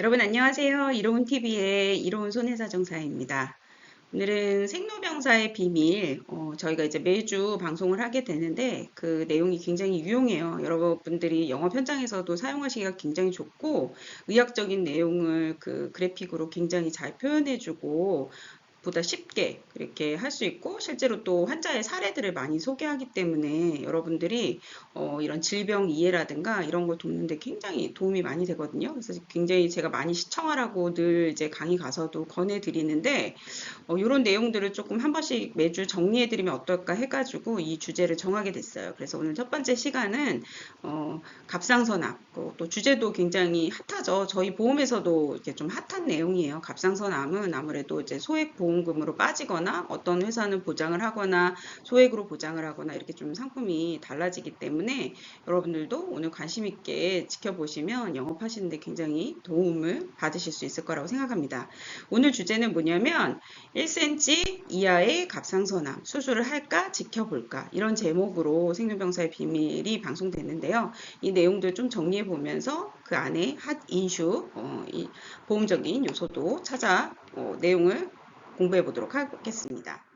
여러분 안녕하세요. 이로운 TV의 이로운 손해사정사입니다. 오늘은 생로병사의 비밀, 어, 저희가 이제 매주 방송을 하게 되는데 그 내용이 굉장히 유용해요. 여러분들이 영업 현장에서도 사용하시기가 굉장히 좋고 의학적인 내용을 그 그래픽으로 굉장히 잘 표현해주고 보다 쉽게 그렇게 할 수 있고 실제로 또 환자의 사례들을 많이 소개하기 때문에 여러분들이 어, 이런 질병 이해라든가 이런 걸 돕는데 굉장히 도움이 많이 되거든요. 그래서 굉장히 제가 많이 시청하라고 늘 이제 강의 가서도 권해드리는데 어, 이런 내용들을 조금 한 번씩 매주 정리해드리면 어떨까 해가지고 이 주제를 정하게 됐어요. 그래서 오늘 첫 번째 시간은 어, 갑상선암 어, 또 주제도 굉장히 핫하죠. 저희 보험에서도 이렇게 좀 핫한 내용이에요. 갑상선암은 아무래도 이제 소액 보험 보험금으로 빠지거나 어떤 회사는 보장을 하거나 소액으로 보장을 하거나 이렇게 좀 상품이 달라지기 때문에 여러분들도 오늘 관심 있게 지켜보시면 영업하시는데 굉장히 도움을 받으실 수 있을 거라고 생각합니다. 오늘 주제는 뭐냐면 1cm 이하의 갑상선암 수술을 할까 지켜볼까 이런 제목으로 생명병사의 비밀이 방송됐는데요. 이 내용들 좀 정리해 보면서 그 안에 핫 인슈 어, 보험적인 요소도 찾아 어, 내용을 공부해 보도록 하겠습니다.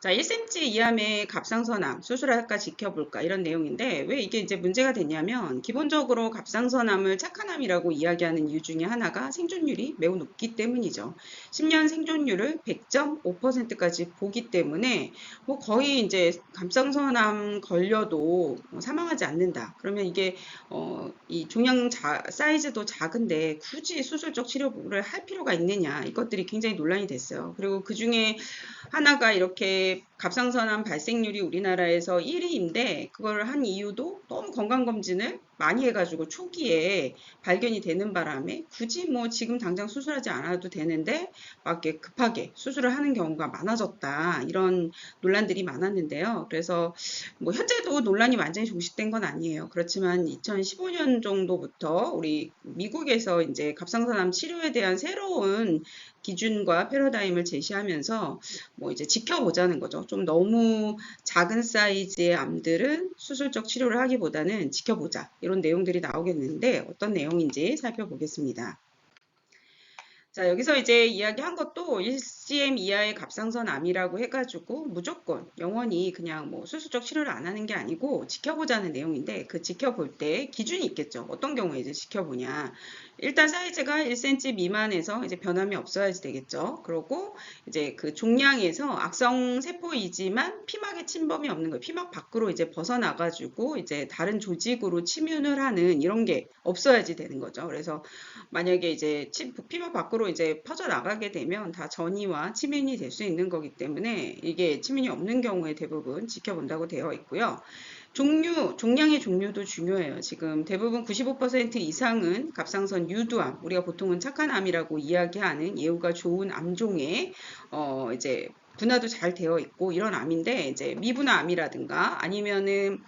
자, 1cm 이하의 갑상선암 수술할까 지켜볼까 이런 내용인데 왜 이게 이제 문제가 됐냐면 기본적으로 갑상선암을 착한 암이라고 이야기하는 이유 중에 하나가 생존율이 매우 높기 때문이죠. 10년 생존율을 100.5%까지 보기 때문에 뭐 거의 이제 갑상선암 걸려도 뭐 사망하지 않는다. 그러면 이게 어, 이 종양 자, 사이즈도 작은데 굳이 수술적 치료를 할 필요가 있느냐 이것들이 굉장히 논란이 됐어요. 그리고 그 중에 하나가 이렇게 갑상선암 발생률이 우리나라에서 1위인데 그걸 한 이유도 너무 건강검진을 많이 해가지고 초기에 발견이 되는 바람에 굳이 뭐 지금 당장 수술하지 않아도 되는데 막 급하게 수술을 하는 경우가 많아졌다 이런 논란들이 많았는데요. 그래서 뭐 현재도 논란이 완전히 종식된 건 아니에요. 그렇지만 2015년 정도부터 우리 미국에서 이제 갑상선암 치료에 대한 새로운 기준과 패러다임을 제시하면서 뭐 이제 지켜보자는 거죠. 좀 너무 작은 사이즈의 암들은 수술적 치료를 하기보다는 지켜보자. 이런 내용들이 나오겠는데 어떤 내용인지 살펴보겠습니다. 자, 여기서 이제 이야기한 것도 1cm 이하의 갑상선 암이라고 해가지고 무조건 영원히 그냥 뭐 수술적 치료를 안 하는 게 아니고 지켜보자는 내용인데 그 지켜볼 때 기준이 있겠죠. 어떤 경우에 이제 지켜보냐. 일단 사이즈가 1cm 미만에서 이제 변함이 없어야지 되겠죠. 그리고 이제 그 종양에서 악성 세포이지만 피막에 침범이 없는 거예요. 피막 밖으로 이제 벗어나가지고 이제 다른 조직으로 침윤을 하는 이런 게 없어야지 되는 거죠. 그래서 만약에 이제 피막 밖으로 이제 퍼져 나가게 되면 다 전이와 치민이 될 수 있는 거기 때문에 이게 치민이 없는 경우에 대부분 지켜본다고 되어 있고요. 종류, 종량의 종류도 중요해요. 지금 대부분 95% 이상은 갑상선 유두암, 우리가 보통은 착한 암이라고 이야기하는 예후가 좋은 암종에 어 이제 분화도 잘 되어 있고 이런 암인데 이제 미분화 암이라든가 아니면은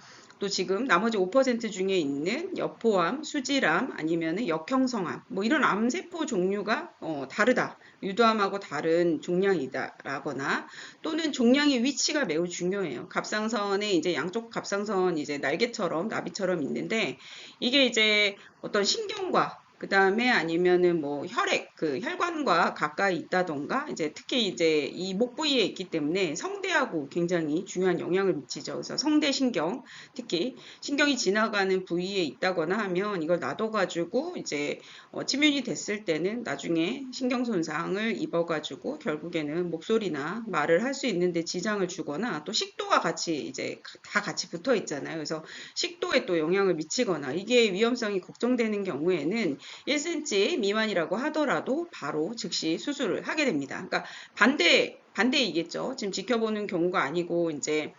또 지금 나머지 5% 중에 있는 여포암, 수질암 아니면 역형성암 뭐 이런 암세포 종류가 어, 다르다. 유도암하고 다른 종양이다라거나 또는 종양의 위치가 매우 중요해요. 갑상선에 이제 양쪽 갑상선 이제 날개처럼 나비처럼 있는데 이게 이제 어떤 신경과 그 다음에 아니면은 뭐 혈액, 그 혈관과 가까이 있다던가, 이제 특히 이제 이 목 부위에 있기 때문에 성대하고 굉장히 중요한 영향을 미치죠. 그래서 성대 신경, 특히 신경이 지나가는 부위에 있다거나 하면 이걸 놔둬가지고 이제 어, 치명이 됐을 때는 나중에 신경 손상을 입어가지고 결국에는 목소리나 말을 할 수 있는데 지장을 주거나 또 식도가 같이 이제 다 같이 붙어 있잖아요. 그래서 식도에 또 영향을 미치거나 이게 위험성이 걱정되는 경우에는 1cm 미만이라고 하더라도 바로 즉시 수술을 하게 됩니다. 그러니까 반대 반대이겠죠. 지금 지켜보는 경우가 아니고 이제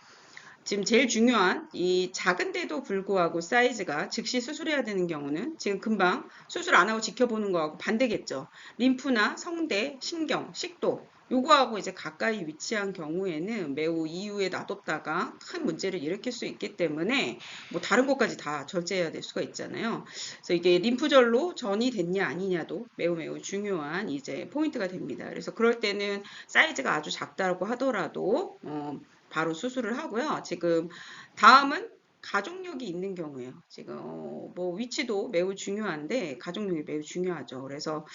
지금 제일 중요한 이 작은데도 불구하고 사이즈가 즉시 수술해야 되는 경우는 지금 금방 수술 안 하고 지켜보는 거하고 반대겠죠. 림프나 성대, 신경, 식도 요거하고 이제 가까이 위치한 경우에는 매우 이후에 놔뒀다가 큰 문제를 일으킬 수 있기 때문에 뭐 다른 것까지 다 절제해야 될 수가 있잖아요. 그래서 이게 림프절로 전이 됐냐 아니냐도 매우 매우 중요한 이제 포인트가 됩니다. 그래서 그럴 때는 사이즈가 아주 작다고 하더라도 어 바로 수술을 하고요. 지금 다음은 가족력이 있는 경우에요. 지금 어, 뭐 위치도 매우 중요한데 가족력이 매우 중요하죠. 그래서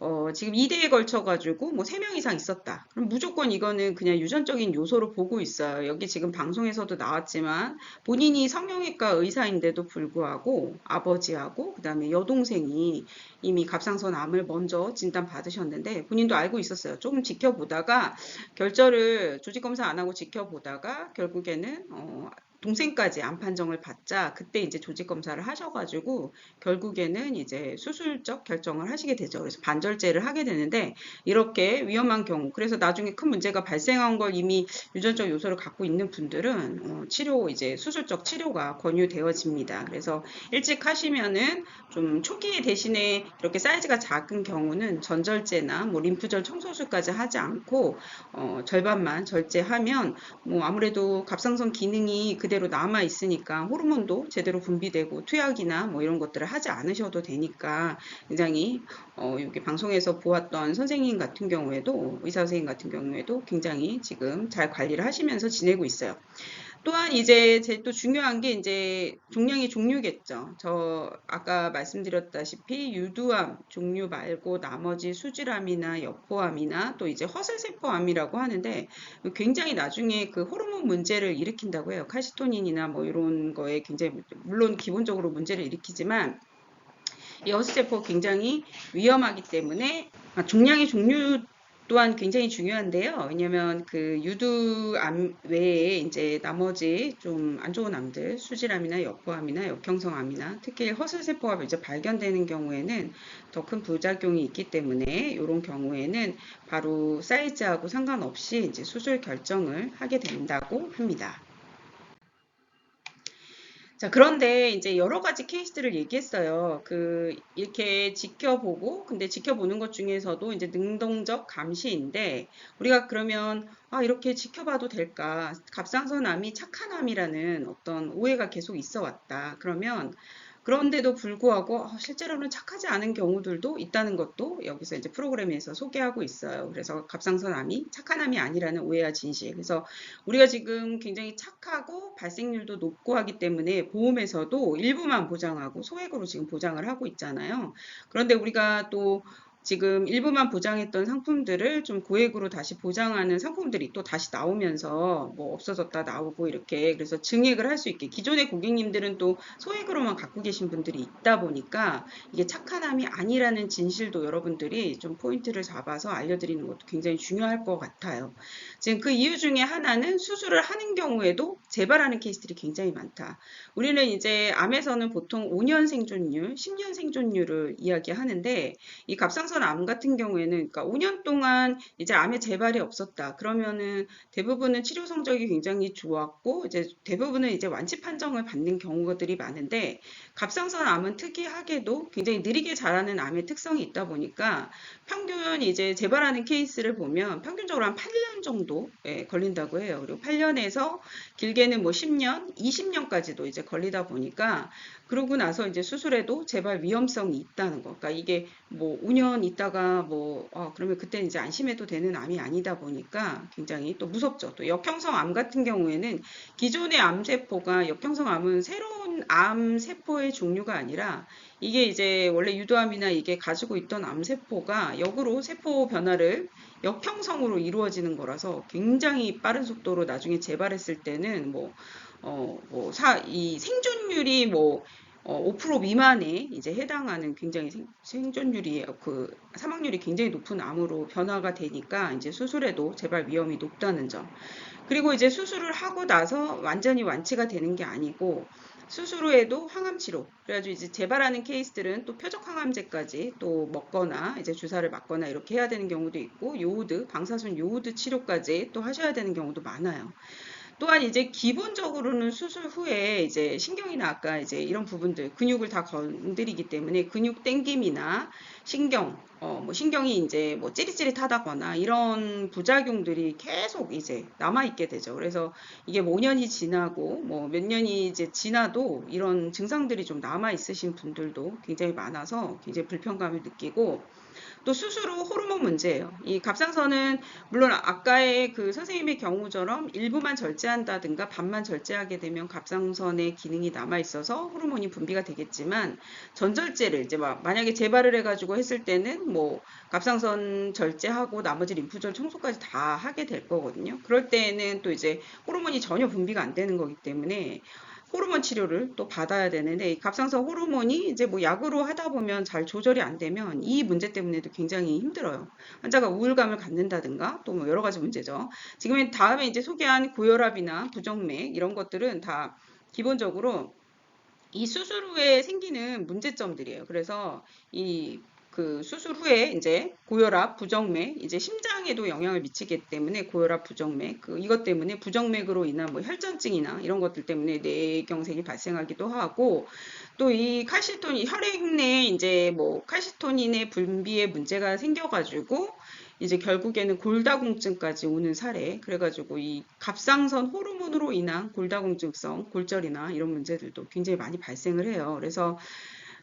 어, 지금 2대에 걸쳐가지고 뭐 3명 이상 있었다. 그럼 무조건 이거는 그냥 유전적인 요소로 보고 있어요. 여기 지금 방송에서도 나왔지만 본인이 성형외과 의사인데도 불구하고 아버지하고 그 다음에 여동생이 이미 갑상선 암을 먼저 진단 받으셨는데 본인도 알고 있었어요. 조금 지켜보다가 결절을 조직 검사 안 하고 지켜보다가 결국에는 어, 동생까지 암 판정을 받자 그때 이제 조직 검사를 하셔가지고 결국에는 이제 수술적 결정을 하시게 되죠. 그래서 반절제를 하게 되는데 이렇게 위험한 경우 그래서 나중에 큰 문제가 발생한 걸 이미 유전적 요소를 갖고 있는 분들은 어, 치료 이제 수술적 치료가 권유되어집니다. 그래서 일찍 하시면은 좀 초기에 대신에 이렇게 사이즈가 작은 경우는 전절제나 뭐 림프절 청소술까지 하지 않고 어, 절반만 절제하면 뭐 아무래도 갑상선 기능이 그 대로 남아 있으니까 호르몬도 제대로 분비되고 투약이나 뭐 이런 것들을 하지 않으셔도 되니까 굉장히 어, 여기 방송에서 보았던 선생님 같은 경우에도 의사 선생님 같은 경우에도 굉장히 지금 잘 관리를 하시면서 지내고 있어요. 또한 이제 제일 또 중요한 게 이제 종양의 종류겠죠. 저 아까 말씀드렸다시피 유두암 종류 말고 나머지 수질암이나 여포암이나 또 이제 허슬세포암이라고 하는데 굉장히 나중에 그 호르몬 문제를 일으킨다고 해요. 칼시토닌이나 뭐 이런 거에 굉장히 물론 기본적으로 문제를 일으키지만 이 허슬세포 굉장히 위험하기 때문에 아, 종양의 종류 또한 굉장히 중요한데요. 왜냐면 그 유두암 외에 이제 나머지 좀 안 좋은 암들, 수질암이나 여포암이나 역형성암이나 특히 허슬세포가 이제 발견되는 경우에는 더 큰 부작용이 있기 때문에 이런 경우에는 바로 사이즈하고 상관없이 이제 수술 결정을 하게 된다고 합니다. 자, 그런데 이제 여러 가지 케이스들을 얘기했어요. 그, 이렇게 지켜보고, 근데 지켜보는 것 중에서도 이제 능동적 감시인데, 우리가 그러면, 아, 이렇게 지켜봐도 될까? 갑상선암이 착한 암이라는 어떤 오해가 계속 있어 왔다. 그러면, 그런데도 불구하고 어, 실제로는 착하지 않은 경우들도 있다는 것도 여기서 이제 프로그램에서 소개하고 있어요. 그래서 갑상선암이 착한 암이 아니라는 오해와 진실. 그래서 우리가 지금 굉장히 착하고 발생률도 높고 하기 때문에 보험에서도 일부만 보장하고 소액으로 지금 보장을 하고 있잖아요. 그런데 우리가 또 지금 일부만 보장했던 상품들을 좀 고액으로 다시 보장하는 상품들이 또 다시 나오면서 뭐 없어졌다 나오고 이렇게 그래서 증액을 할 수 있게 기존의 고객님들은 또 소액으로만 갖고 계신 분들이 있다 보니까 이게 착한함이 아니라는 진실도 여러분들이 좀 포인트를 잡아서 알려드리는 것도 굉장히 중요할 것 같아요. 지금 그 이유 중에 하나는 수술을 하는 경우에도 재발하는 케이스들이 굉장히 많다. 우리는 이제 암에서는 보통 5년 생존율, 10년 생존율을 이야기하는데 이 갑상 선 암 같은 경우에는 그러니까 5년 동안 이제 암의 재발이 없었다. 그러면은 대부분은 치료 성적이 굉장히 좋았고 이제 대부분은 이제 완치 판정을 받는 경우들이 많은데 갑상선 암은 특이하게도 굉장히 느리게 자라는 암의 특성이 있다 보니까 평균 이제 재발하는 케이스를 보면 평균적으로 한 8년 정도 예, 걸린다고 해요. 그리고 8년에서 길게는 뭐 10년, 20년까지도 이제 걸리다 보니까 그러고 나서 이제 수술에도 재발 위험성이 있다는 거. 그러니까 이게 뭐 5년 있다가 뭐 어, 그러면 그때는 이제 안심해도 되는 암이 아니다 보니까 굉장히 또 무섭죠. 또 역형성 암 같은 경우에는 기존의 암세포가 역형성 암은 새로운 암세포의 종류가 아니라 이게 이제 원래 유도암이나 이게 가지고 있던 암세포가 역으로 세포 변화를 역형성으로 이루어지는 거라서 굉장히 빠른 속도로 나중에 재발했을 때는 뭐 어, 뭐, 사, 이 생존율이 뭐, 어, 5% 미만에 이제 해당하는 굉장히 생, 생존율이, 그, 사망률이 굉장히 높은 암으로 변화가 되니까 이제 수술에도 재발 위험이 높다는 점. 그리고 이제 수술을 하고 나서 완전히 완치가 되는 게 아니고, 수술 후에도 항암 치료. 그래가지고 이제 재발하는 케이스들은 또 표적 항암제까지 또 먹거나 이제 주사를 맞거나 이렇게 해야 되는 경우도 있고, 요오드, 방사순 요오드 치료까지 또 하셔야 되는 경우도 많아요. 또한 이제 기본적으로는 수술 후에 이제 신경이나 아까 이제 이런 부분들 근육을 다 건드리기 때문에 근육 땡김이나 신경 어 뭐 신경이 이제 뭐 찌릿찌릿하다거나 이런 부작용들이 계속 이제 남아 있게 되죠. 그래서 이게 5년이 지나고 뭐 몇 년이 이제 지나도 이런 증상들이 좀 남아 있으신 분들도 굉장히 많아서 굉장히 불편감을 느끼고 또 수술 후 호르몬 문제예요. 이 갑상선은 물론 아까의 그 선생님의 경우처럼 일부만 절제 절제한다든가 반만 절제하게 되면 갑상선의 기능이 남아 있어서 호르몬이 분비가 되겠지만 전절제를 이제 막 만약에 재발을 해가지고 했을 때는 뭐 갑상선 절제하고 나머지 림프절 청소까지 다 하게 될 거거든요. 그럴 때에는 또 이제 호르몬이 전혀 분비가 안 되는 거기 때문에 호르몬 치료를 또 받아야 되는데 이 갑상선 호르몬이 이제 뭐 약으로 하다 보면 잘 조절이 안 되면 이 문제 때문에도 굉장히 힘들어요. 환자가 우울감을 갖는다든가 또 뭐 여러 가지 문제죠. 지금 다음에 이제 소개한 고혈압이나 부정맥 이런 것들은 다 기본적으로 이 수술 후에 생기는 문제점들이에요. 그래서 이 그 수술 후에 이제 고혈압, 부정맥, 이제 심장에도 영향을 미치기 때문에 고혈압, 부정맥, 그 이것 때문에 부정맥으로 인한 뭐 혈전증이나 이런 것들 때문에 뇌경색이 발생하기도 하고 또 이 칼시토닌 혈액 내에 이제 뭐 칼시토닌의 분비에 문제가 생겨가지고 이제 결국에는 골다공증까지 오는 사례 그래가지고 이 갑상선 호르몬으로 인한 골다공증성 골절이나 이런 문제들도 굉장히 많이 발생을 해요. 그래서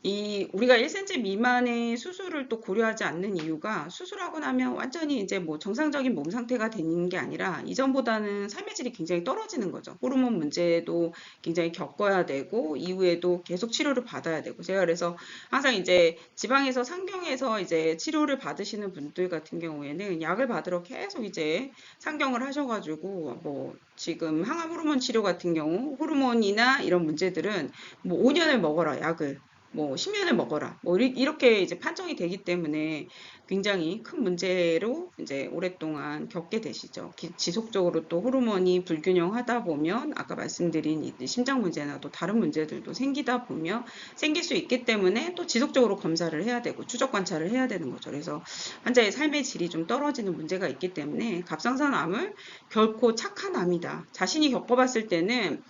이 우리가 1cm 미만의 수술을 또 고려하지 않는 이유가 수술하고 나면 완전히 이제 뭐 정상적인 몸 상태가 되는 게 아니라 이전보다는 삶의 질이 굉장히 떨어지는 거죠. 호르몬 문제도 굉장히 겪어야 되고 이후에도 계속 치료를 받아야 되고 제가 그래서 항상 이제 지방에서 상경에서 이제 치료를 받으시는 분들 같은 경우에는 약을 받으러 계속 이제 상경을 하셔가지고 뭐 지금 항암 호르몬 치료 같은 경우 호르몬이나 이런 문제들은 뭐 5년을 먹어라 약을 뭐 10년을 먹어라. 뭐 이렇게 이제 판정이 되기 때문에 굉장히 큰 문제로 이제 오랫동안 겪게 되시죠. 지속적으로 또 호르몬이 불균형하다 보면 아까 말씀드린 심장 문제나 또 다른 문제들도 생기다 보면 생길 수 있기 때문에 또 지속적으로 검사를 해야 되고 추적 관찰을 해야 되는 거죠. 그래서 환자의 삶의 질이 좀 떨어지는 문제가 있기 때문에 갑상선암을 결코 착한 암이다. 자신이 겪어봤을 때는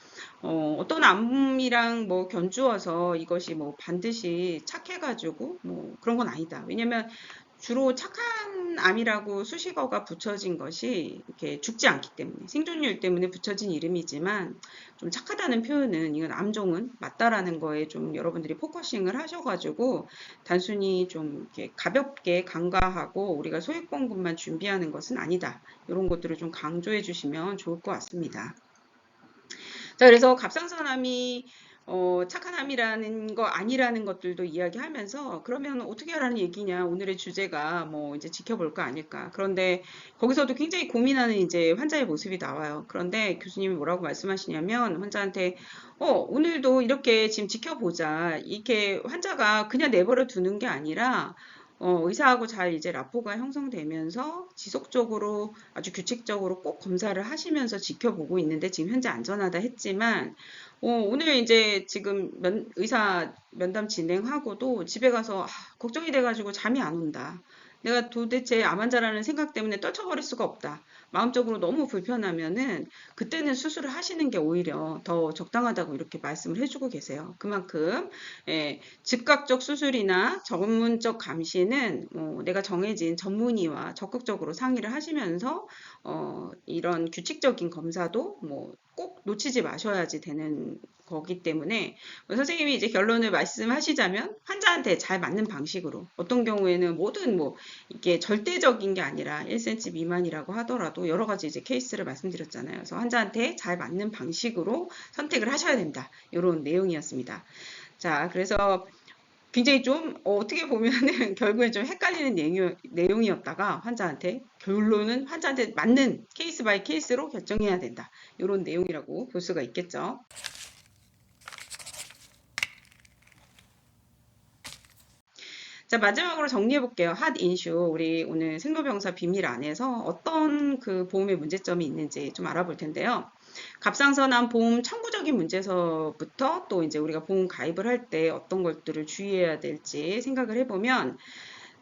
어, 어떤 암이랑 뭐 견주어서 이것이 뭐 반드시 착해가지고 뭐 그런 건 아니다. 왜냐면 주로 착한 암이라고 수식어가 붙여진 것이 이렇게 죽지 않기 때문에 생존율 때문에 붙여진 이름이지만 좀 착하다는 표현은 이건 암종은 맞다라는 거에 좀 여러분들이 포커싱을 하셔가지고 단순히 좀 이렇게 가볍게 간과하고 우리가 소액봉급만 준비하는 것은 아니다. 이런 것들을 좀 강조해 주시면 좋을 것 같습니다. 자, 그래서 갑상선암이 어, 착한 암이라는 거 아니라는 것들도 이야기하면서 그러면 어떻게 하라는 얘기냐? 오늘의 주제가 뭐 이제 지켜볼 거 아닐까? 그런데 거기서도 굉장히 고민하는 이제 환자의 모습이 나와요. 그런데 교수님이 뭐라고 말씀하시냐면 환자한테 어 오늘도 이렇게 지금 지켜보자. 이렇게 환자가 그냥 내버려 두는 게 아니라 어, 의사하고 잘 이제 라포가 형성되면서 지속적으로 아주 규칙적으로 꼭 검사를 하시면서 지켜보고 있는데 지금 현재 안전하다 했지만 어, 오늘 이제 지금 면, 의사 면담 진행하고도 집에 가서 아, 걱정이 돼가지고 잠이 안 온다. 내가 도대체 암 환자라는 생각 때문에 떨쳐버릴 수가 없다. 마음적으로 너무 불편하면은 그때는 수술을 하시는 게 오히려 더 적당하다고 이렇게 말씀을 해주고 계세요. 그만큼 예, 즉각적 수술이나 전문적 감시는 뭐 내가 정해진 전문의와 적극적으로 상의를 하시면서 어, 이런 규칙적인 검사도 뭐 꼭 놓치지 마셔야지 되는 거기 때문에 선생님이 이제 결론을 말씀하시자면 환자한테 잘 맞는 방식으로 어떤 경우에는 모든 뭐 이게 절대적인 게 아니라 1cm 미만이라고 하더라도 여러 가지 이제 케이스를 말씀드렸잖아요. 그래서 환자한테 잘 맞는 방식으로 선택을 하셔야 된다. 이런 내용이었습니다. 자, 그래서 굉장히 좀 어, 떻게 보면은 결국엔 좀 헷갈리는 내용, 이었다가 환자한테 결론은 환자한테 맞는 케이스 바이 케이스로 결정해야 된다. 이런 내용이라고 볼 수가 있겠죠. 자, 마지막으로 정리해 볼게요. 핫 인슈. 우리 오늘 생로병사 비밀 안에서 어떤 그 보험의 문제점이 있는지 좀 알아볼 텐데요. 갑상선암 보험 청구적인 문제서부터 또 이제 우리가 보험 가입을 할 때 어떤 것들을 주의해야 될지 생각을 해보면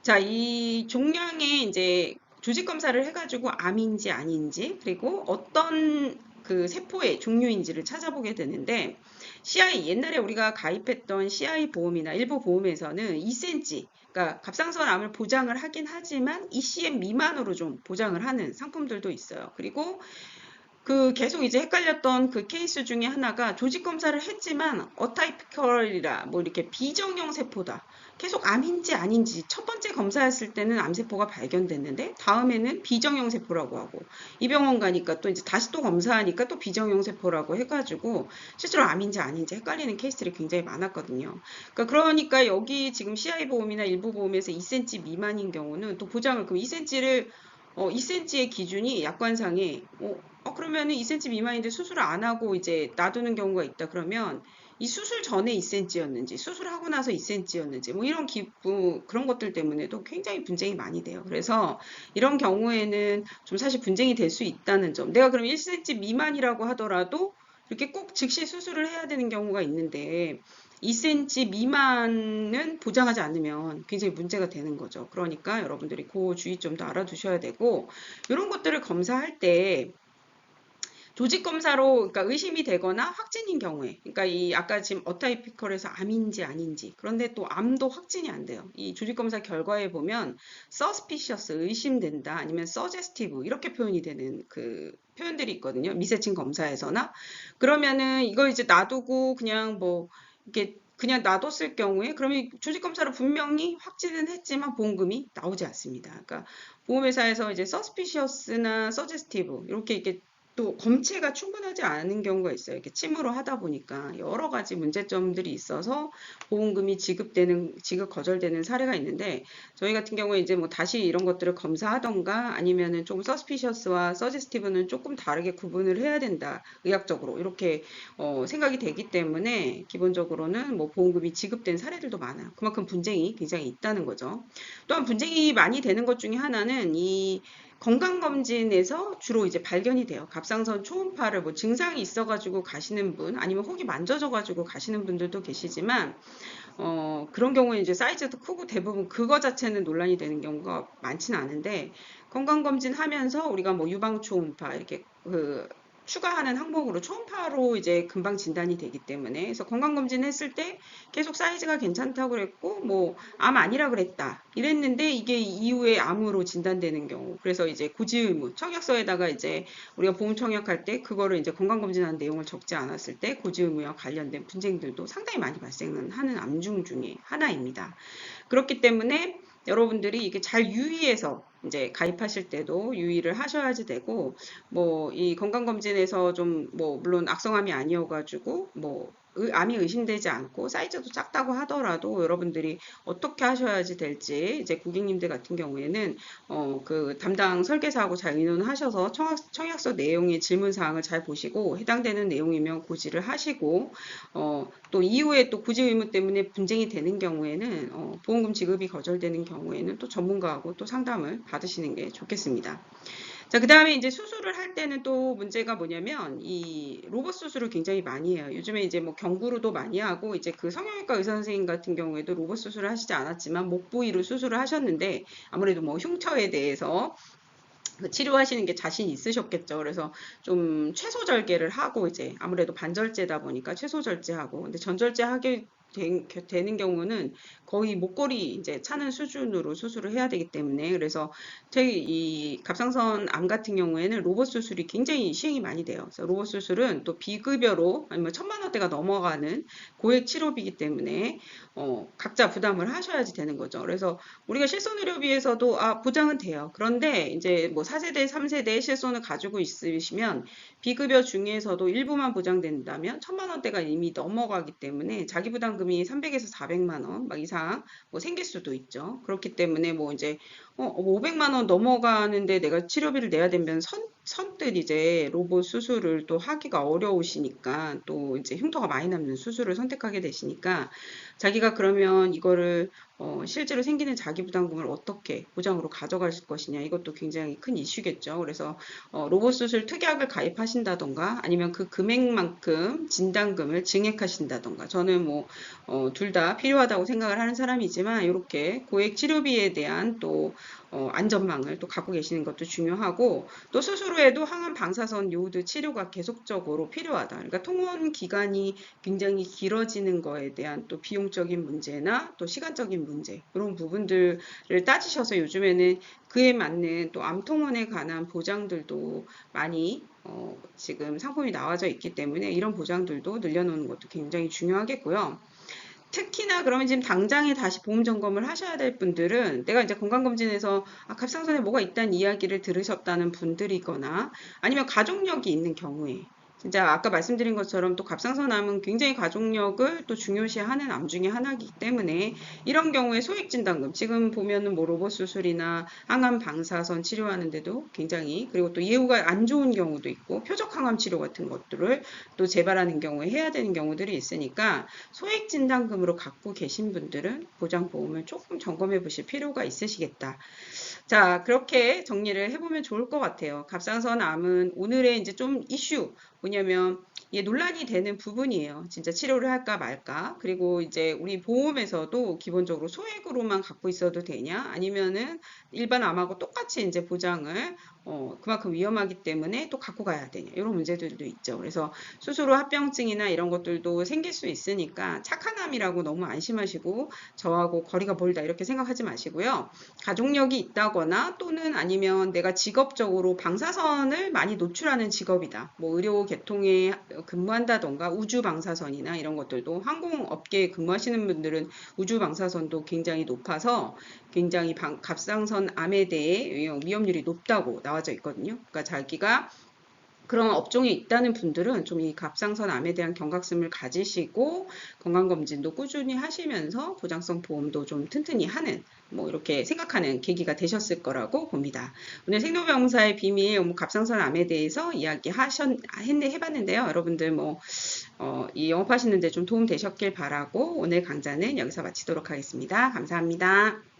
자, 이 종양의 이제 조직 검사를 해가지고 암인지 아닌지 그리고 어떤 그 세포의 종류인지를 찾아보게 되는데 CI 옛날에 우리가 가입했던 CI 보험이나 일부 보험에서는 2cm 그러니까 갑상선 암을 보장을 하긴 하지만 ECM 미만으로 좀 보장을 하는 상품들도 있어요. 그리고 그 계속 이제 헷갈렸던 그 케이스 중에 하나가 조직 검사를 했지만 어타이피컬이라 뭐 이렇게 비정형 세포다. 계속 암인지 아닌지 첫 번째 검사했을 때는 암세포가 발견됐는데 다음에는 비정형 세포라고 하고 이 병원 가니까 또 이제 다시 또 검사하니까 또 비정형 세포라고 해가지고 실제로 암인지 아닌지 헷갈리는 케이스들이 굉장히 많았거든요. 그러니까, 그러니까 여기 지금 CI 보험이나 일부 보험에서 2cm 미만인 경우는 또 보장을 그럼 2cm를 어, 2cm의 기준이 약관상에 어, 어 그러면은 2cm 미만인데 수술을 안 하고 이제 놔두는 경우가 있다 그러면 이 수술 전에 2cm였는지 수술하고 나서 2cm였는지 뭐 이런 기부 그런 것들 때문에도 굉장히 분쟁이 많이 돼요. 그래서 이런 경우에는 좀 사실 분쟁이 될 수 있다는 점. 내가 그럼 1cm 미만이라고 하더라도 이렇게 꼭 즉시 수술을 해야 되는 경우가 있는데 2cm 미만은 보장하지 않으면 굉장히 문제가 되는 거죠. 그러니까 여러분들이 그 주의점도 알아두셔야 되고 이런 것들을 검사할 때 조직 검사로 그러니까 의심이 되거나 확진인 경우에 그러니까 이 아까 지금 어타이피컬에서 암인지 아닌지 그런데 또 암도 확진이 안 돼요. 이 조직 검사 결과에 보면 suspicious 의심된다 아니면 suggestive 이렇게 표현이 되는 그 표현들이 있거든요. 미세친 검사에서나 그러면은 이걸 이제 놔두고 그냥 뭐 이렇게 그냥 놔뒀을 경우에 그러면 조직 검사로 분명히 확진은 했지만 보험금이 나오지 않습니다. 그러니까 보험회사에서 이제 suspicious나 suggestive 이렇게 이렇게 또 검체가 충분하지 않은 경우가 있어요. 이렇게 침으로 하다 보니까 여러 가지 문제점들이 있어서 보험금이 지급되는 지급 거절되는 사례가 있는데 저희 같은 경우에 이제 뭐 다시 이런 것들을 검사하던가 아니면은 좀 서스피셔스와 서지스티브는 조금 다르게 구분을 해야 된다. 의학적으로 이렇게 어, 생각이 되기 때문에 기본적으로는 뭐 보험금이 지급된 사례들도 많아요. 그만큼 분쟁이 굉장히 있다는 거죠. 또한 분쟁이 많이 되는 것 중에 하나는 이 건강검진에서 주로 이제 발견이 돼요. 갑상선 초음파를 뭐 증상이 있어가지고 가시는 분, 아니면 혹이 만져져가지고 가시는 분들도 계시지만, 어, 그런 경우에 이제 사이즈도 크고 대부분 그거 자체는 논란이 되는 경우가 많지는 않은데, 건강검진 하면서 우리가 뭐 유방 초음파, 이렇게 그 추가하는 항목으로 초음파로 이제 금방 진단이 되기 때문에 그래서 건강검진 했을 때 계속 사이즈가 괜찮다고 그랬고 뭐 암 아니라 그랬다 이랬는데 이게 이후에 암으로 진단되는 경우 그래서 이제 고지 의무 청약서에다가 이제 우리가 보험 청약할 때 그거를 이제 건강검진한 내용을 적지 않았을 때 고지 의무와 관련된 분쟁들도 상당히 많이 발생하는 암중 중에 하나입니다. 그렇기 때문에 여러분들이 이게 잘 유의해서 이제 가입하실 때도 유의를 하셔야지 되고 뭐 이 건강검진에서 좀 뭐 물론 악성암이 아니어가지고 뭐 암이 의심되지 않고 사이즈도 작다고 하더라도 여러분들이 어떻게 하셔야지 될지 이제 고객님들 같은 경우에는 어 그 담당 설계사하고 잘 의논하셔서 청약, 청약 서 내용의 질문 사항을 잘 보시고 해당되는 내용이면 고지를 하시고 어 또 이후에 또 고지 의무 때문에 분쟁이 되는 경우에는 어 보험금 지급이 거절되는 경우에는 또 전문가하고 또 상담을 받으시는 게 좋겠습니다. 자, 그 다음에 이제 수술을 할 때는 또 문제가 뭐냐면 이 로봇 수술을 굉장히 많이 해요. 요즘에 이제 뭐 경구로도 많이 하고 이제 그 성형외과 의사 선생님 같은 경우에도 로봇 수술을 하시지 않았지만 목 부위로 수술을 하셨는데 아무래도 뭐 흉터에 대해서 그 치료하시는 게 자신 있으셨겠죠. 그래서 좀 최소 절개를 하고 이제 아무래도 반절제다 보니까 최소 절제하고 근데 전절제 하 게 되는 경우는 거의 목걸이 이제 차는 수준으로 수술을 해야 되기 때문에 그래서 저희 이 갑상선 암 같은 경우에는 로봇 수술이 굉장히 시행이 많이 돼요. 그래서 로봇 수술은 또 비급여로 아니면 천만 원대가 넘어가는 고액 치료비이기 때문에 어, 각자 부담을 하셔야지 되는 거죠. 그래서 우리가 실손 의료비에서도 아 보장은 돼요. 그런데 이제 뭐 4세대, 3세대 실손을 가지고 있으시면 비급여 중에서도 일부만 보장된다면 천만 원대가 이미 넘어가기 때문에 자기 부담금 이 300에서 400만 원 막 이상 뭐 생길 수도 있죠. 그렇기 때문에 뭐 이제 어, 500만 뭐원 넘어가는데 내가 치료비를 내야 되면 선, 선뜻 이제 로봇 수술을 또 하기가 어려우시니까 또 이제 흉터가 많이 남는 수술을 선택하게 되시니까 자기가 그러면 이거를 어, 실제로 생기는 자기 부담금을 어떻게 보장으로 가져갈 것이냐 이것도 굉장히 큰 이슈겠죠. 그래서 어, 로봇 수술 특약을 가입하신다던가 아니면 그 금액만큼 진단금을 증액하신다던가 저는 뭐 어, 둘다 필요하다고 생각을 하는 사람이지만 이렇게 고액 치료비에 대한 또 어, 안전망을 또 갖고 계시는 것도 중요하고 또 수술 후에도 항암 방사선 요오드 치료가 계속적으로 필요하다. 그러니까 통원 기간이 굉장히 길어지는 거에 대한 또 비용적인 문제나 또 시간적인 문제 이런 부분들을 따지셔서 요즘에는 그에 맞는 또 암통원에 관한 보장들도 많이 어, 지금 상품이 나와져 있기 때문에 이런 보장들도 늘려놓는 것도 굉장히 중요하겠고요. 특히나 그러면 지금 당장에 다시 보험 점검을 하셔야 될 분들은 내가 이제 건강검진에서 아, 갑상선에 뭐가 있다는 이야기를 들으셨다는 분들이거나 아니면 가족력이 있는 경우에 진짜 아까 말씀드린 것처럼 또 갑상선암은 굉장히 가족력을 또 중요시하는 암 중에 하나이기 때문에 이런 경우에 소액진단금 지금 보면은 뭐 로봇 수술이나 항암 방사선 치료하는데도 굉장히 그리고 또 예후가 안 좋은 경우도 있고 표적 항암 치료 같은 것들을 또 재발하는 경우에 해야 되는 경우들이 있으니까 소액 진단금으로 갖고 계신 분들은 보장 보험을 조금 점검해 보실 필요가 있으시겠다. 자, 그렇게 정리를 해보면 좋을 것 같아요. 갑상선 암은 오늘의 이제 좀 이슈, 뭐냐면 이게 논란이 되는 부분이에요. 진짜 치료를 할까 말까. 그리고 이제 우리 보험에서도 기본적으로 소액으로만 갖고 있어도 되냐? 아니면은 일반 암하고 똑같이 이제 보장을 어, 그만큼 위험하기 때문에 또 갖고 가야 되냐 이런 문제들도 있죠. 그래서 수술 후 합병증이나 이런 것들도 생길 수 있으니까 착한 암이라고 너무 안심하시고 저하고 거리가 멀다 이렇게 생각하지 마시고요. 가족력이 있다거나 또는 아니면 내가 직업적으로 방사선을 많이 노출하는 직업이다. 뭐 의료 계통에 근무한다던가 우주 방사선이나 이런 것들도 항공업계에 근무하시는 분들은 우주 방사선도 굉장히 높아서 굉장히 방, 갑상선 암에 대해 위험률이 높다고 나 와져 있거든요. 그러니까 자기가 그런 업종에 있다는 분들은 좀 이 갑상선 암에 대한 경각심을 가지시고 건강검진도 꾸준히 하시면서 보장성 보험도 좀 튼튼히 하는 뭐 이렇게 생각하는 계기가 되셨을 거라고 봅니다. 오늘 생로병사의 비밀 뭐 갑상선 암에 대해서 이야기 하셨 했네 해봤는데요. 여러분들 뭐 어, 이 영업하시는데 좀 도움 되셨길 바라고 오늘 강좌는 여기서 마치도록 하겠습니다. 감사합니다.